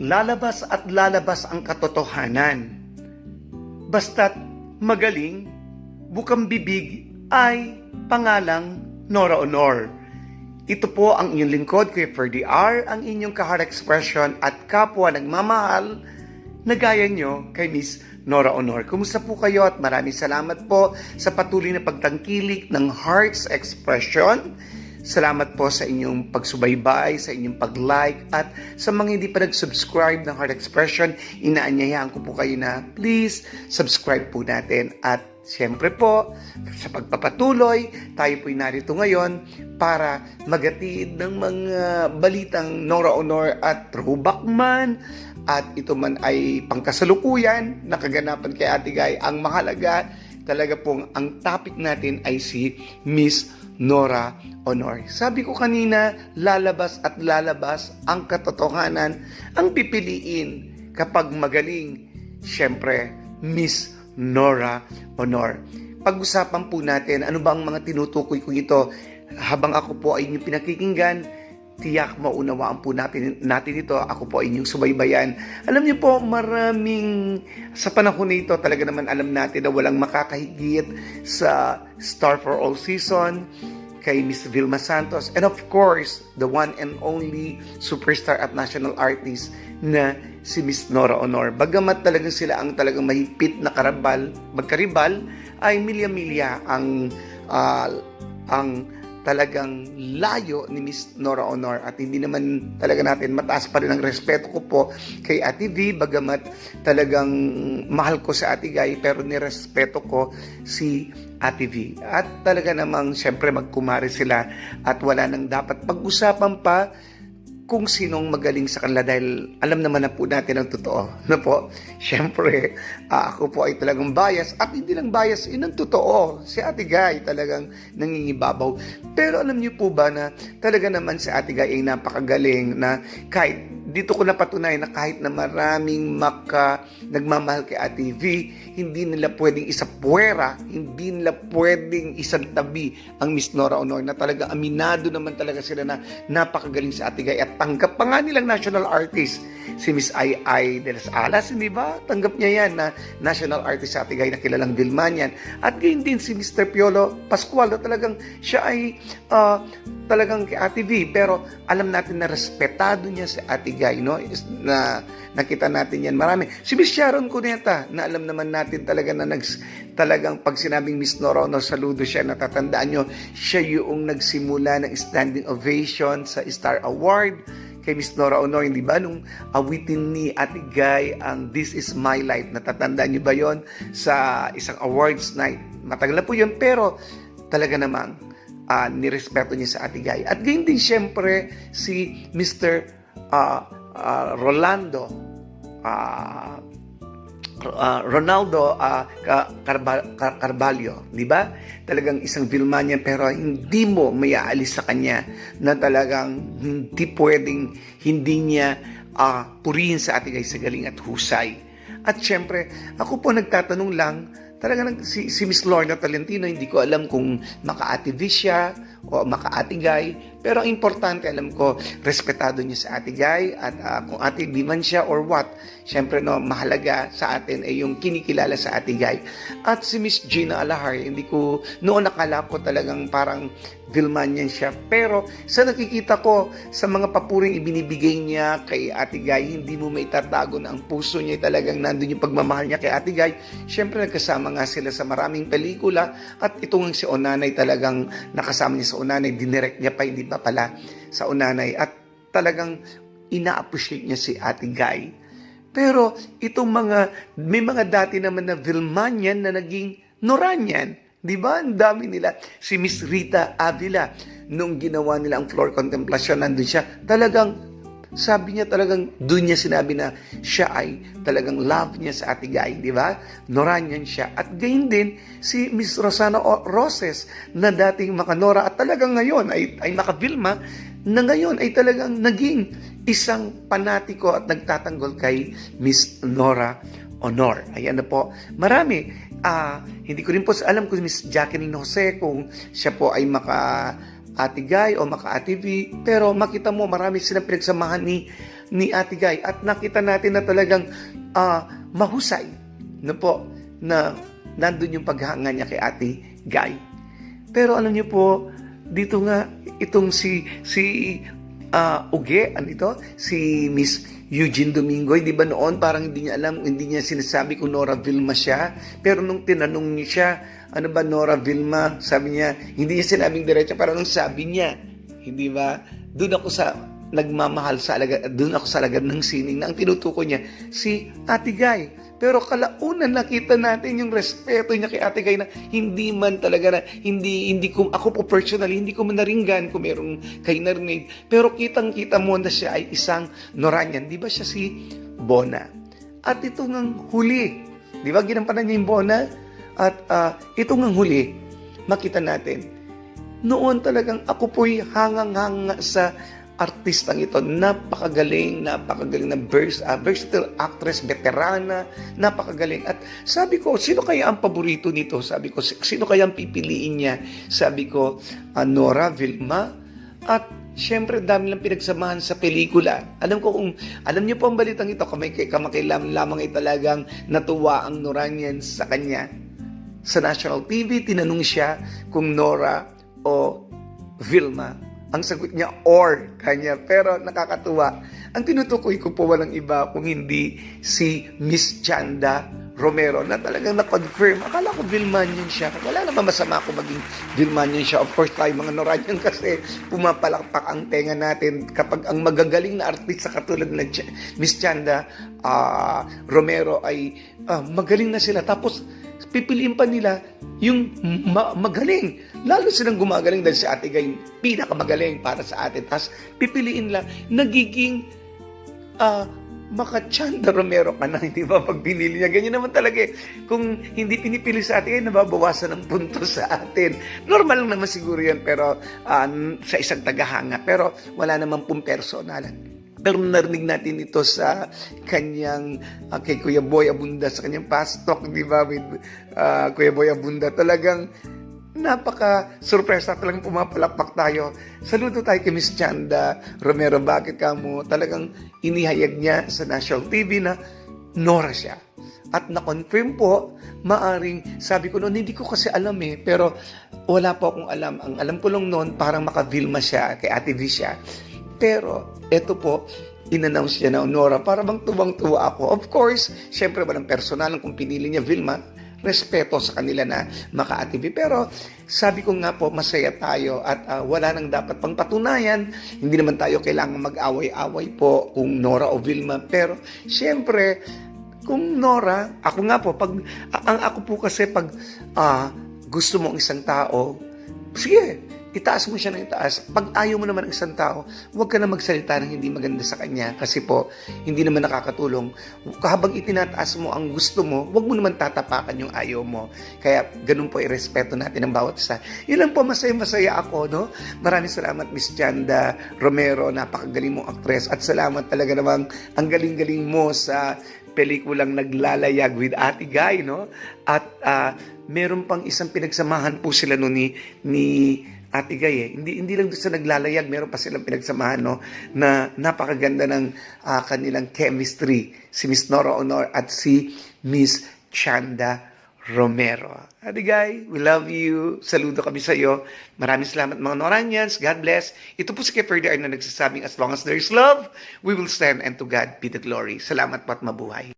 lalabas at lalabas ang katotohanan. Basta't magaling, bukang bibig ay pangalang Nora Honor. Ito po ang inyong lingkod, Kuya Ferdy R, ang inyong kahar expression at kapwa nagmamahal na gaya nyo kay Miss Nora Honor. Kumusta po kayo at maraming salamat po sa patuloy na pagtangkilik ng Hearts Expression. Salamat po sa inyong pagsubaybay, sa inyong pag-like at sa mga hindi pa nag-subscribe ng Heart Expression, inaanyayahan ko po kayo na please subscribe po natin at Siyempre po, sa pagpapatuloy, tayo po'y narito ngayon para magatid ng mga balitang Nora Honor at throwback man at ito man ay pangkasalukuyan na kaganapan kay Ate Guy. Ang mahalaga talaga pong ang topic natin ay si Miss Nora Honor. Sabi ko kanina, lalabas at lalabas ang katotohanan ang pipiliin kapag magaling. Siyempre, Miss Nora Honor. Pag-usapan po natin ano ba ang mga tinutukoy ko ito habang ako po ay inyong pinakikinggan tiyak maunawaan po natin, natin ito. Ako po inyong subaybayan. Alam niyo po, maraming sa panahon na ito talaga naman alam natin na walang makakahigit sa Star for All Season kay Miss Vilma Santos and of course the one and only superstar at national artist na si Miss Nora Honor. Bagamat talagang sila ang talagang mahigpit na karabal, magkaribal, ay milya-milya ang ah, ang talagang layo ni Miss Nora Honor at hindi naman talaga natin mataas pa rin ang respeto ko po kay Ate V. Bagamat talagang mahal ko sa Ate Guy pero nirespeto ko si Ate V. At talaga namang syempre magkumari sila at wala nang dapat pag-usapan pa kung sinong magaling sa kanila dahil alam naman na po natin ang totoo. No po? Siyempre, ah, ako po ay talagang bias at hindi lang bias, yun ang totoo. Si Ate Guy talagang nangingibabaw. Pero alam niyo po ba na talaga naman si Ate Guy ay napakagaling na kahit dito ko napatunayan na kahit na maraming maka nagmamahal kay Ate V, hindi nila pwedeng isapuera, hindi nila pwedeng isang tabi ang Miss Nora Honor na talaga aminado naman talaga sila na napakagaling sa Ate Guy at tanggap pa nga nilang national artist si Miss Ai Ai de las Alas, hindi ba? Tanggap niya yan na national artist sa Ate Guy na kilalang Vilmanian. At gayon din si Mr. Piolo Pascual na talagang siya ay ah, talagang kay Ate V pero alam natin na respetado niya si Ate Guy, no? Na nakita natin yan marami. Si Miss Sharon Cuneta na alam naman natin talaga na nags, talagang pag sinabing Miss Nora Honor, saludo siya, natatandaan nyo, siya yung nagsimula ng standing ovation sa Star Award kay Miss Nora Honor, hindi ba? Nung awitin ni Ate Guy ang This Is My Life, natatandaan niyo ba yon sa isang awards night? Matagal na po yun, pero talaga namang ah, nirespeto niya sa Ate Guy. At gayon din siyempre si Mr. ah, ah, Rolando ah, ah, Ronaldo ah, Ca- Carba- Car- Carvalho, di ba? Talagang isang Vilmanian pero hindi mo may aalis sa kanya na talagang hindi pwedeng hindi niya ah, purihin sa ating ay sa galing at husay. At syempre, ako po nagtatanong lang, talaga nag, si, si Miss Lorna Talentino, hindi ko alam kung maka-activist siya o maka-atigay. Pero ang importante, alam ko, respetado niya sa atigay at ah, kung ate di man siya or what, syempre no, mahalaga sa atin ay yung kinikilala sa atigay. At si Miss Gina Alahar, hindi ko, noon nakala ko talagang parang Vilmanian siya. Pero sa nakikita ko, sa mga papuring ibinibigay niya kay Ate Guy, hindi mo maitatago na ang puso niya talagang nandun yung pagmamahal niya kay Ate Guy. Siyempre, nagkasama nga sila sa maraming pelikula at itong si Onanay talagang nakasama niya sa Onanay, dinirect niya pa, hindi pa pala sa Onanay. At talagang ina-appreciate niya si Ate Guy. Pero itong mga, may mga dati naman na Vilmanian na naging Noranian. Di ba? Ang dami nila. Si Miss Rita Avila, nung ginawa nila ang floor contemplation, nandun siya. Talagang, sabi niya talagang, doon niya sinabi na siya ay talagang love niya sa Ate Guy, di ba? Noranian siya. At gayon din, si Miss Rosana O- Roses, na dating makanora at talagang ngayon ay, ay makabilma, na ngayon ay talagang naging isang panatiko at nagtatanggol kay Miss Nora Honor. Ayan na po. Marami. Ah, hindi ko rin po alam kung Miss Jacqueline Jose kung siya po ay maka Ate Guy o maka Ate V. Pero makita mo marami silang pinagsamahan ni ni Ate Guy at nakita natin na talagang ah, mahusay no po na nandun yung paghanga niya kay Ate Guy. Pero alam niyo po, dito nga itong si si ah, Uge, ano ito? Si Miss Eugene Domingo, di ba noon parang hindi niya alam, hindi niya sinasabi kung Nora Vilma siya. Pero nung tinanong niya siya, ano ba Nora Vilma? Sabi niya, hindi niya sinabing diretso, pero nung sabi niya, hindi ba? Doon ako sa nagmamahal sa alagad, doon ako sa alagad ng sining na ang tinutukoy niya, si Ate Guy. Pero kalaunan nakita natin yung respeto niya kay Ate Guy na hindi man talaga na, hindi, hindi ko, ako po personally, hindi ko man naringgan kung merong kay narinig. Pero kitang-kita mo na siya ay isang Noranyan. Di ba siya si Bona? At ito ngang huli. Di ba ginampanan niya yung Bona? At ah, ito ngang huli, makita natin, noon talagang ako po'y hangang-hanga sa artistang ito. Napakagaling, napakagaling na vers, ah, versatile actress, veterana, napakagaling. At sabi ko, sino kaya ang paborito nito? Sabi ko, sino kaya ang pipiliin niya? Sabi ko, ah, Nora Vilma. At Siyempre, dami lang pinagsamahan sa pelikula. Alam ko kung, alam niyo po ang balitang ito, kamay, kamakailam lamang ay talagang natuwa ang Noranian sa kanya. Sa national TV, tinanong siya kung Nora o Vilma. Ang sagot niya, or kanya. Pero nakakatuwa. Ang tinutukoy ko po walang iba kung hindi si Miss Chanda Romero na talagang na-confirm. Akala ko Vilmanian siya. Wala naman masama ako maging Vilmanian siya. Of course, tayo mga Noranian kasi pumapalakpak ang tenga natin kapag ang magagaling na artista katulad na Ch- Miss Chanda ah, Romero ay ah, magaling na sila. Tapos, pipiliin pa nila yung ma- magaling. Lalo silang gumagaling dahil si Ate Gay pinakamagaling para sa atin. Tapos pipiliin lang, nagiging ah maka-Chanda Romero ka na, hindi ba, pag pinili niya. Ganyan naman talaga eh. Kung hindi pinipili sa atin, eh, nababawasan ng punto sa atin. Normal lang naman siguro yan, pero ah, sa isang tagahanga. Pero wala naman pong personalan. Pero narinig natin ito sa kanyang, ah, kay Kuya Boy Abunda, sa kanyang past talk, di ba, with ah, Kuya Boy Abunda. Talagang napaka-surpresa talagang pumapalakpak tayo. Saludo tayo kay Miss Chanda Romero. Bakit ka mo? Talagang inihayag niya sa national TV na Nora siya. At na-confirm po, maaring, sabi ko noon, hindi ko kasi alam eh, pero wala po akong alam. Ang alam ko lang noon, parang maka-Vilma siya, kay Ate V siya. Pero, eto po, in-announce niya na Nora, para bang tuwang-tuwa ako. Of course, syempre walang personal kung pinili niya Vilma, respeto sa kanila na maka-ATV. Pero sabi ko nga po, masaya tayo at ah, wala nang dapat pang patunayan. Hindi naman tayo kailangan mag-away-away po kung Nora o Vilma. Pero syempre, kung Nora, ako nga po, pag, ang ako po kasi pag ah, gusto mo ang isang tao, sige, itaas mo siya ng itaas. Pag ayaw mo naman ng isang tao, huwag ka na magsalita ng hindi maganda sa kanya kasi po, hindi naman nakakatulong. Habang itinataas mo ang gusto mo, huwag mo naman tatapakan yung ayaw mo. Kaya ganun po irespeto natin ang bawat isa. Yun lang po, masaya-masaya ako, no? Maraming salamat, Miss Chanda Romero, napakagaling mong actress. At salamat talaga namang ang galing-galing mo sa pelikulang Naglalayag with Ate Guy, no? At ah, meron pang isang pinagsamahan po sila no ni, ni Ate Guy eh. Hindi, hindi lang doon sa naglalayag, meron pa silang pinagsamahan no, na napakaganda ng ah, kanilang chemistry. Si Miss Nora Honor at si Miss Chanda Romero. Ate Guy, we love you. Saludo kami sa iyo. Maraming salamat mga Noranians. God bless. Ito po si Kay Ferdy na nagsasabing as long as there is love, we will stand and to God be the glory. Salamat po at mabuhay.